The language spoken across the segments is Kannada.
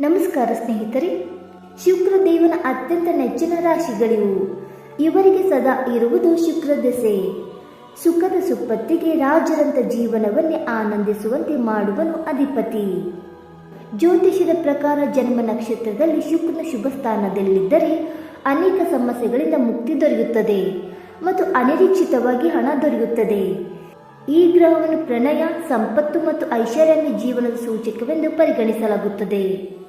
ನಮಸ್ಕಾರ ಸ್ನೇಹಿತರೆ ಶುಕ್ರ ದೇವನ ಅತ್ಯಂತ ನೆಚ್ಚಿನ ರಾಶಿಗಳಿವು. ಇವರಿಗೆ ಸದಾ ಇರುವುದು ಶುಕ್ರ ದೆಸೆ. ಸುಖದ ಸುಪ್ಪತ್ತಿಗೆ ರಾಜರಂತ ಜೀವನವನ್ನೇ ಆನಂದಿಸುವಂತೆ ಮಾಡುವನು ಅಧಿಪತಿ. ಜ್ಯೋತಿಷ್ಯದ ಪ್ರಕಾರ ಜನ್ಮ ನಕ್ಷತ್ರದಲ್ಲಿ ಶುಕ್ರನ ಶುಭ ಸ್ಥಾನದಲ್ಲಿದ್ದರೆ ಅನೇಕ ಸಮಸ್ಯೆಗಳಿಂದ ಮುಕ್ತಿ ದೊರೆಯುತ್ತದೆ ಮತ್ತು ಅನಿರೀಕ್ಷಿತವಾಗಿ ಹಣ ದೊರೆಯುತ್ತದೆ. ಈ ಗ್ರಹವನ್ನು ಪ್ರಣಯ, ಸಂಪತ್ತು ಮತ್ತು ಐಶ್ವರ್ಯ ಜೀವನದ ಸೂಚಕವೆಂದು ಪರಿಗಣಿಸಲಾಗುತ್ತದೆ.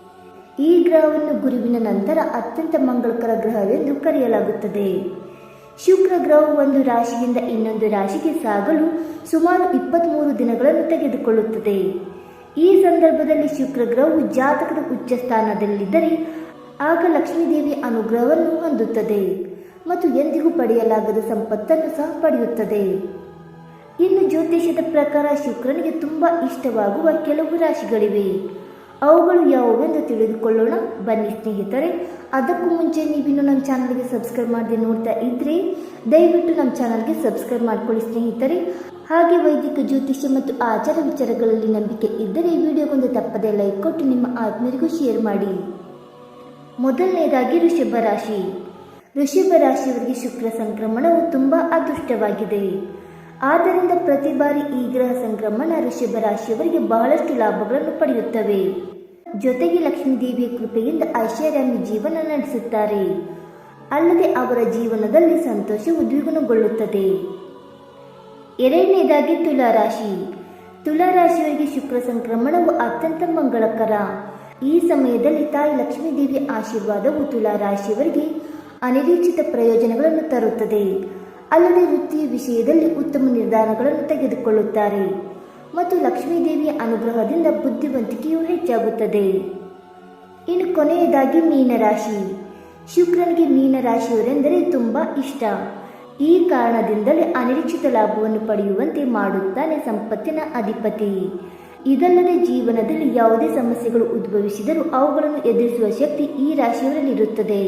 ಈ ಗ್ರಹವನ್ನು ಗುರುವಿನ ನಂತರ ಅತ್ಯಂತ ಮಂಗಳಕರ ಗ್ರಹವೆಂದು ಕರೆಯಲಾಗುತ್ತದೆ. ಶುಕ್ರ ಗ್ರಹವು ಒಂದು ರಾಶಿಯಿಂದ ಇನ್ನೊಂದು ರಾಶಿಗೆ ಸಾಗಲು ಸುಮಾರು ಇಪ್ಪತ್ತ್ಮೂರು ದಿನಗಳನ್ನು ತೆಗೆದುಕೊಳ್ಳುತ್ತದೆ. ಈ ಸಂದರ್ಭದಲ್ಲಿ ಶುಕ್ರ ಗ್ರಹವು ಜಾತಕದ ಉಚ್ಚ ಸ್ಥಾನದಲ್ಲಿದ್ದರೆ ಆಗ ಲಕ್ಷ್ಮೀದೇವಿ ಅನುಗ್ರಹವನ್ನು ಹೊಂದುತ್ತದೆ ಮತ್ತು ಎಂದಿಗೂ ಪಡೆಯಲಾಗದ ಸಂಪತ್ತನ್ನು ಸಹ ಪಡೆಯುತ್ತದೆ. ಇನ್ನು ಜ್ಯೋತಿಷ್ಯದ ಪ್ರಕಾರ ಶುಕ್ರನಿಗೆ ತುಂಬ ಇಷ್ಟವಾಗುವ ಕೆಲವು ರಾಶಿಗಳಿವೆ. ಅವುಗಳು ಯಾವುವೆಂದು ತಿಳಿದುಕೊಳ್ಳೋಣ. ಬನ್ನಿ ಸ್ನೇಹಿತರೆ, ಅದಕ್ಕೂ ಮುಂಚೆ ನೀವಿನ್ನು ನಮ್ಮ ಚಾನಲ್ಗೆ ಸಬ್ಸ್ಕ್ರೈಬ್ ಮಾಡದೆ ನೋಡ್ತಾ ಇದ್ರೆ, ದಯವಿಟ್ಟು ನಮ್ಮ ಚಾನಲ್ಗೆ ಸಬ್ಸ್ಕ್ರೈಬ್ ಮಾಡ್ಕೊಳ್ಳಿ ಸ್ನೇಹಿತರೆ. ಹಾಗೆ ವೈದಿಕ, ಜ್ಯೋತಿಷ್ಯ ಮತ್ತು ಆಚಾರ ವಿಚಾರಗಳಲ್ಲಿ ನಂಬಿಕೆ ಇದ್ದರೆ ವಿಡಿಯೋಗೊಂದು ತಪ್ಪದೆ ಲೈಕ್ ಕೊಟ್ಟು ನಿಮ್ಮ ಆತ್ಮೀಯರಿಗೂ ಶೇರ್ ಮಾಡಿ. ಮೊದಲನೇದಾಗಿ ಋಷಭ ರಾಶಿ. ಋಷಭ ರಾಶಿಯವರಿಗೆ ಶುಕ್ರ ಸಂಕ್ರಮಣವು ತುಂಬ ಅದೃಷ್ಟವಾಗಿದೆ. ಆದ್ದರಿಂದ ಪ್ರತಿ ಬಾರಿ ಈ ಗ್ರಹ ಸಂಕ್ರಮಣ ರಾಶಿಯವರಿಗೆ ಬಹಳಷ್ಟು ಲಾಭಗಳನ್ನು ಪಡೆಯುತ್ತವೆ. ಜೊತೆಗೆ ಲಕ್ಷ್ಮೀದೇವಿಯ ಕೃಪೆಯಿಂದ ಐಶ್ವರ್ಯಾಮಿ ಜೀವನ ನಡೆಸುತ್ತಾರೆ. ಅಲ್ಲದೆ ಅವರ ಜೀವನದಲ್ಲಿ ಸಂತೋಷ ಉದ್ವಿಗ್ನಗೊಳ್ಳುತ್ತದೆ ಎರಡನೇದಾಗಿ ತುಲಾ ರಾಶಿ ತುಲಾ ರಾಶಿಯವರಿಗೆ ಶುಕ್ರ ಸಂಕ್ರಮಣವು ಅತ್ಯಂತ ಮಂಗಳಕರ. ಈ ಸಮಯದಲ್ಲಿ ತಾಯಿ ಲಕ್ಷ್ಮೀದೇವಿಯ ಆಶೀರ್ವಾದವು ತುಲಾ ರಾಶಿಯವರಿಗೆ ಅನಿರೀಕ್ಷಿತ ಪ್ರಯೋಜನಗಳನ್ನು ತರುತ್ತದೆ. ಅಲ್ಲದೆ ವೃತ್ತಿಯ ವಿಷಯದಲ್ಲಿ ಉತ್ತಮ ನಿರ್ಧಾರಗಳನ್ನು ತೆಗೆದುಕೊಳ್ಳುತ್ತಾರೆ. ಮತ್ತು ಲಕ್ಷ್ಮೀದೇವಿಯ ಅನುಗ್ರಹದಿಂದ ಬುದ್ಧಿವಂತಿಕೆಯು ಹೆಚ್ಚಾಗುತ್ತದೆ. ಇನ್ನು ಕೊನೆಯದಾಗಿ ಮೀನರಾಶಿ. ಶುಕ್ರನಿಗೆ ಮೀನರಾಶಿಯವರೆಂದರೆ ತುಂಬ ಇಷ್ಟ. ಈ ಕಾರಣದಿಂದಲೇ ಅನಿರೀಕ್ಷಿತ ಲಾಭವನ್ನು ಪಡೆಯುವಂತೆ ಮಾಡುತ್ತಾನೆ ಸಂಪತ್ತಿನ ಅಧಿಪತಿ. ಇದಲ್ಲದೆ ಜೀವನದಲ್ಲಿ ಯಾವುದೇ ಸಮಸ್ಯೆಗಳು ಉದ್ಭವಿಸಿದರೂ ಅವುಗಳನ್ನು ಎದುರಿಸುವ ಶಕ್ತಿ ಈ ರಾಶಿಯವರಲ್ಲಿರುತ್ತದೆ.